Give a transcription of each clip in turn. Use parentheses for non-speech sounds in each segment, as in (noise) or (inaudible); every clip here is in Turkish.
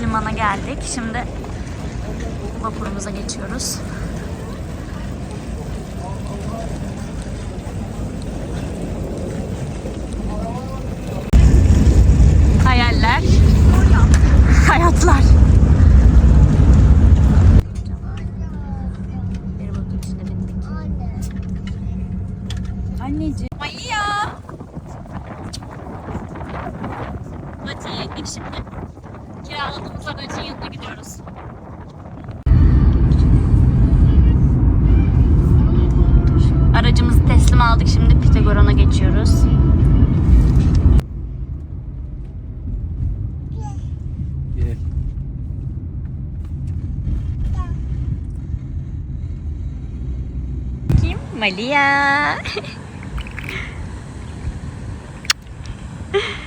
Limana geldik. Şimdi vapurumuza geçiyoruz. Pitagoran'a geçiyoruz. Kim? Malia. (laughs)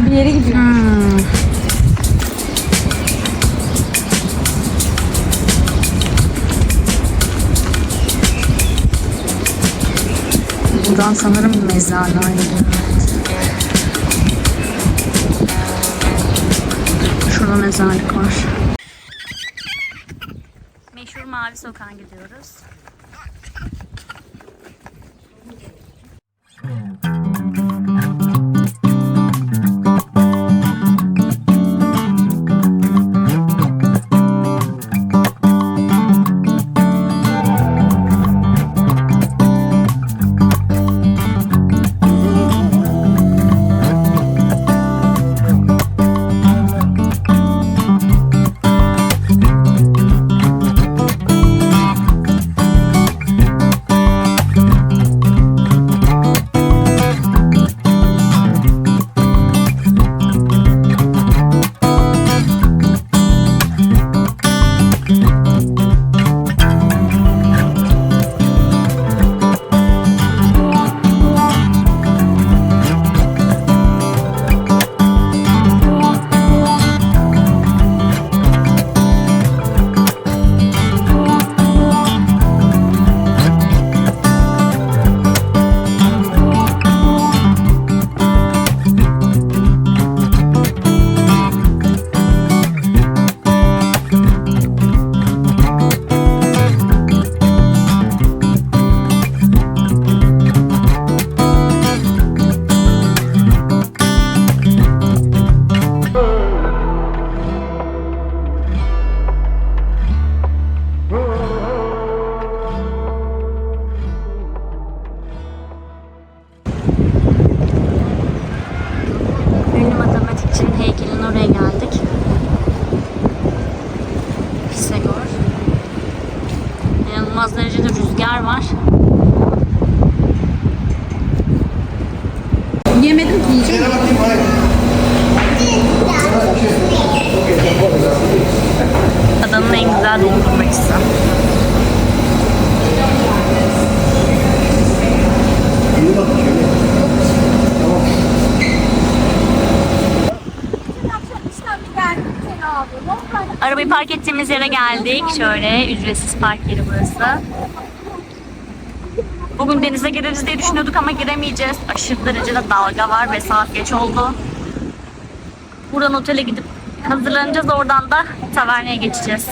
Far bir yere gidiyor. Hmm. Buradan sanırım mezarlar gidiyor. Şurada mezarlık var. Meşhur Mavi Sokak'a gidiyoruz. Park ettiğimiz yere geldik. Şöyle ücretsiz park yeri burası. Bugün denize gireriz diye düşünüyorduk ama giremeyeceğiz. Aşırı derecede dalga var ve saat geç oldu. Buradan otele gidip hazırlanacağız. Oradan da taverneye geçeceğiz.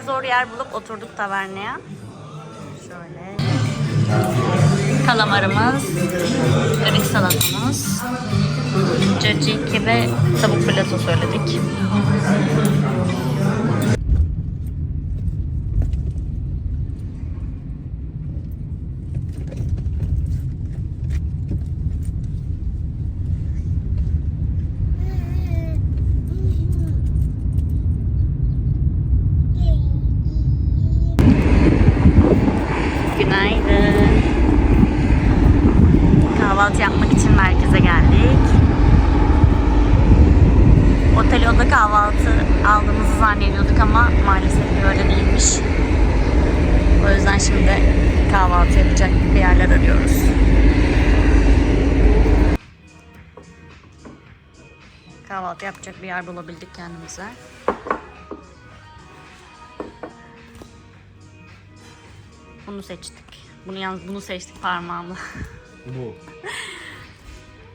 Zar zor yer bulup oturduk taverneye. Şöyle. Kalamarımız, ırık salatamız, caciki ve tavuk fileto söyledik. Günaydın. Kahvaltı yapmak için merkeze geldik. Otel oda kahvaltı aldığımızı zannediyorduk ama maalesef böyle değilmiş. O yüzden şimdi kahvaltı yapacak bir yerler arıyoruz. Kahvaltı yapacak bir yer bulabildik kendimize. Bunu seçtik. Bunu yalnız bunu seçtik parmağımla. Bu.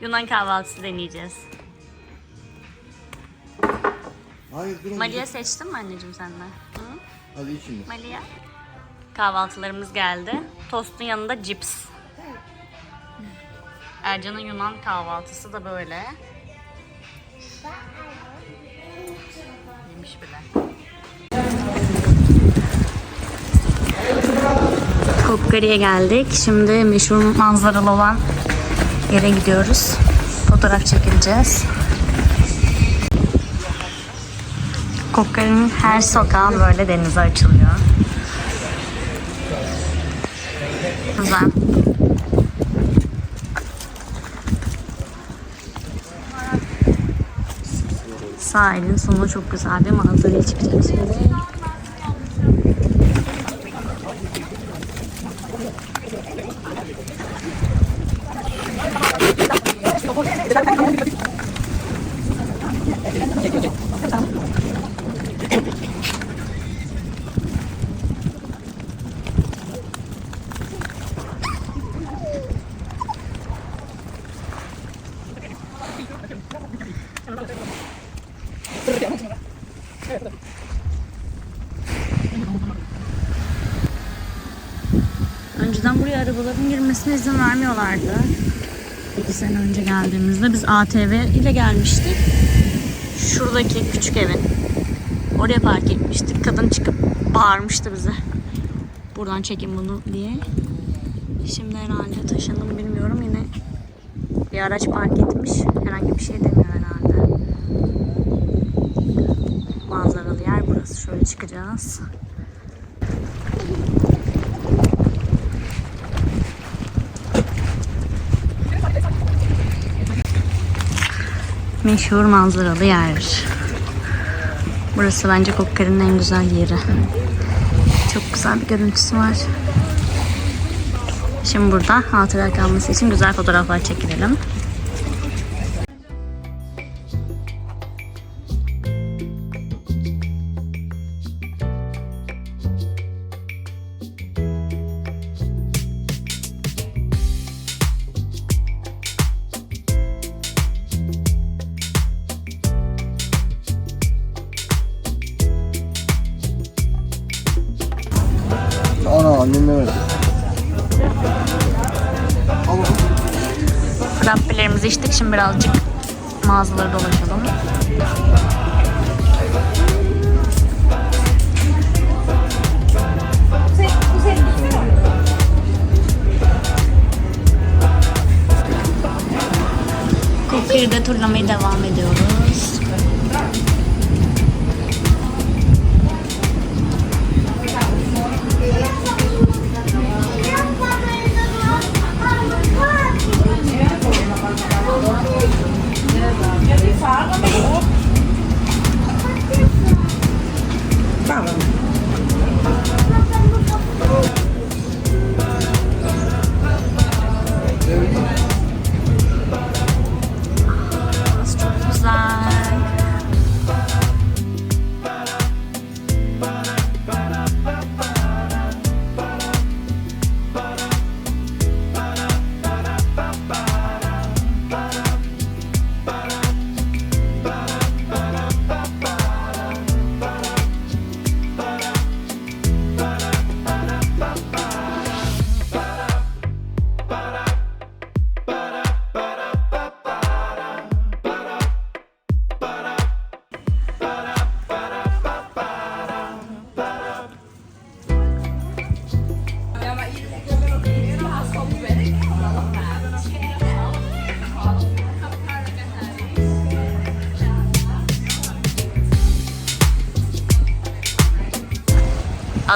(laughs) Yunan kahvaltısı deneyeceğiz. Hayır dur. Malia seçtin mi anneciğim sen de? Hı? Hadi iç şimdi. Malia. Kahvaltılarımız geldi. Tostun yanında cips. Ercan'ın Yunan kahvaltısı da böyle. Kokkari'ye geldik. Şimdi meşhur manzaralı olan yere gidiyoruz. Fotoğraf çekileceğiz. Kokkari'nin her sokağı böyle denize açılıyor. Güzel. Sahilin sonu çok güzel bir manzaraya şimdi. Arabaların girmesine izin vermiyorlardı. İki sene önce geldiğimizde biz ATV ile gelmiştik. Şuradaki küçük evin. Oraya park etmiştik. Kadın çıkıp bağırmıştı bize. Buradan çekin bunu diye. Şimdi herhalde taşındım bilmiyorum yine bir araç park etmiş. Herhangi bir şey demiyor herhalde. Manzaralı yer burası. Şöyle çıkacağız. Meşhur manzaralı yer. Burası bence Kokkari'nin en güzel yeri. Çok güzel bir görüntüsü var. Şimdi burada hatıra kalması için güzel fotoğraflar çekilelim. Şimdi birazcık mağazaları dolaşalım. Kokkiri'de turlamaya devam ediyoruz.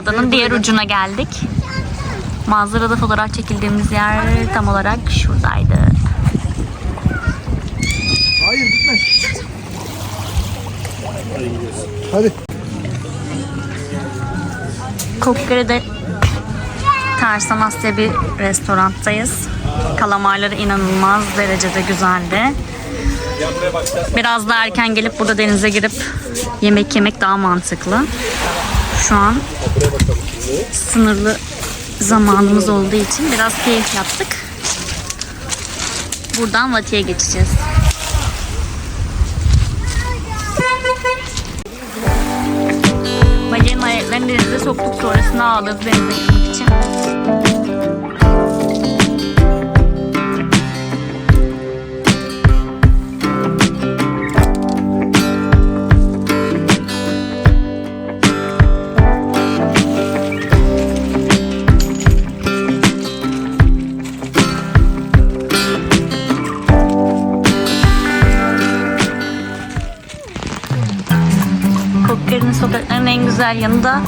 Adanın diğer ucuna geldik. Manzarada fotoğraf çekildiğimiz yer tam olarak şuradaydı. Hadi. Kokkari'de Tersan Asya bir restoranttayız. Kalamarları inanılmaz derecede güzeldi. Biraz daha erken gelip burada denize girip yemek yemek daha mantıklı. Şu an sınırlı zamanımız olduğu için biraz keyif yaptık. Buradan Vati'ye geçeceğiz. Balina ayaklarını denize soktuk sonrasında ağladı denize gitmek için. Güzel yanı da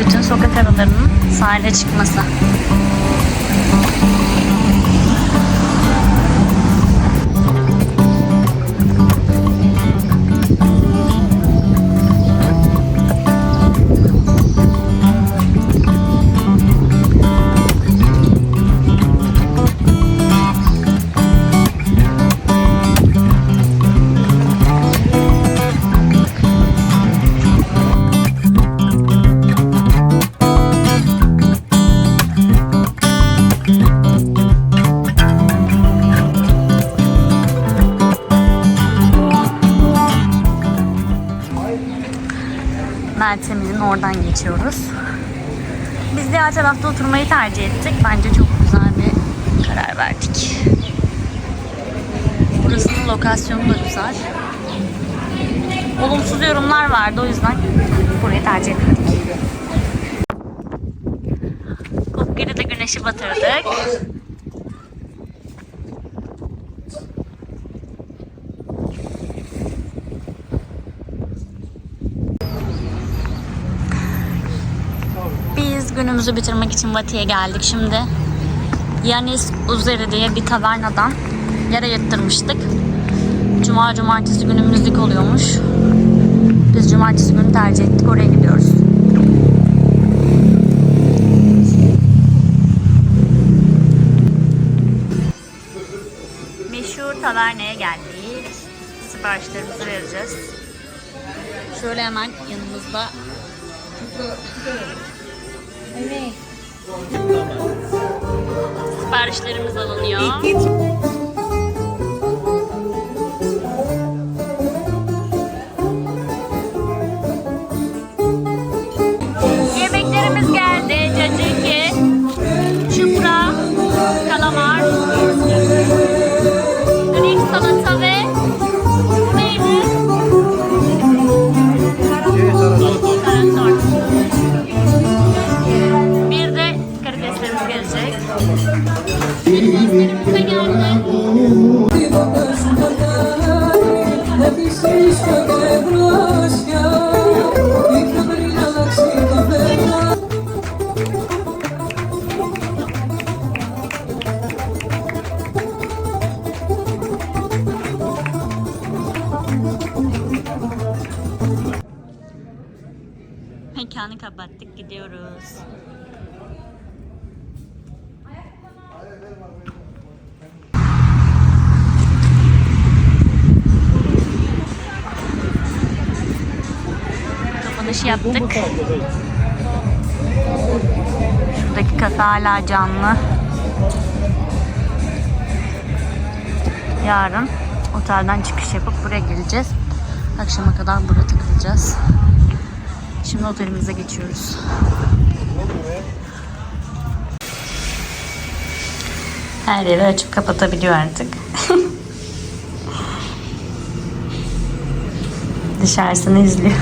bütün sokak aralarının sahile çıkması. Oradan geçiyoruz. Biz diğer tarafta oturmayı tercih ettik. Bence çok güzel bir karar verdik. Burasının lokasyonu da güzel. Olumsuz yorumlar vardı o yüzden burayı tercih etmedik. Kokkari'de güneşi batırdık. Günümüzü bitirmek için Vati'ye geldik şimdi. Yanis Uzeri diye bir tavernadan yer ayırttırmıştık. Cuma cumartesi günü müzik oluyormuş. Biz cumartesi günü tercih ettik. Oraya gidiyoruz. Meşhur taverneye geldik. Siparişlerimizi vereceğiz. Şöyle hemen yanımızda. Siparişlerimiz alınıyor. Mekanı kapattık gidiyoruz. Kapanışı yaptık. Şuradaki kafe hala canlı. Yarın otelden çıkış yapıp buraya geleceğiz. Akşama kadar burada takılacağız. Şimdi otelimize geçiyoruz. Her yeri açıp kapatabiliyor artık. (laughs) Dışarısını izliyor. (laughs)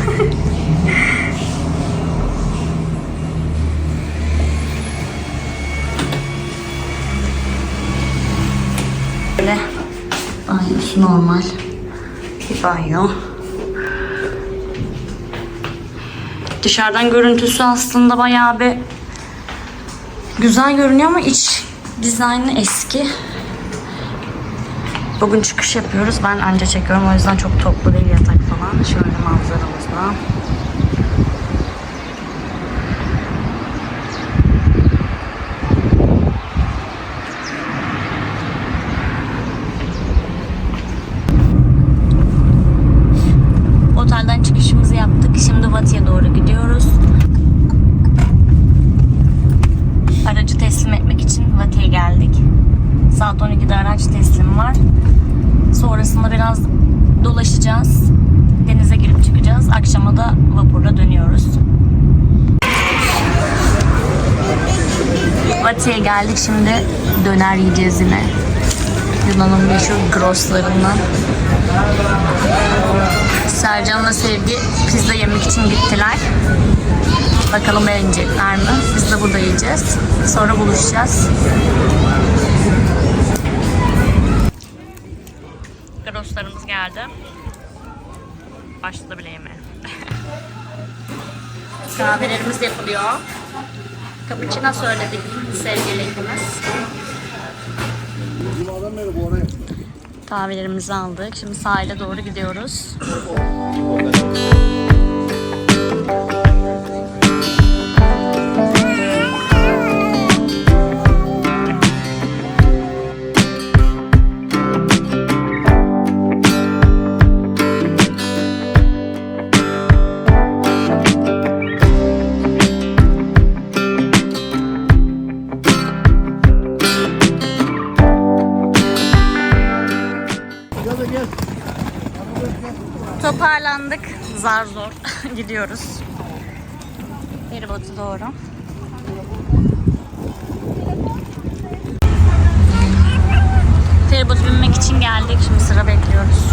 Böyle banyosu normal bir banyo. Dışarıdan görüntüsü aslında bayağı bir güzel görünüyor ama iç dizaynı eski. Bugün çıkış yapıyoruz. Ben anca çekiyorum. O yüzden çok toplu değil yatak falan. Şöyle manzaramızda. Otelden çıkışımızı yaptık. Şimdi Batı'ya doğru gidiyoruz. Aracı teslim etmek için Vati'ye geldik. Saat 12'de araç teslim var. Sonrasında biraz dolaşacağız. Denize girip çıkacağız. Akşama da vapurla dönüyoruz. Vati'ye geldik. Şimdi döner yiyeceğiz yine. Yunan'ın meşhur grosslarından. Sercan'la Sevgi pizza yemek için gittiler. Bakalım beğenecekler mi? Biz de burada yiyeceğiz. Sonra buluşacağız. Geldi. Başladı bile yemeğe. (laughs) Kahvelerimiz yapılıyor. Cappuccino söyledik sevgili ikimiz. Bizim adam nerede bu oraya? Kahvelerimizi aldık. Şimdi sahile doğru gidiyoruz. Toparlandık. Zar zor (laughs) gidiyoruz. Feribot'a doğru. Feribot binmek için geldik. Şimdi sıra bekliyoruz.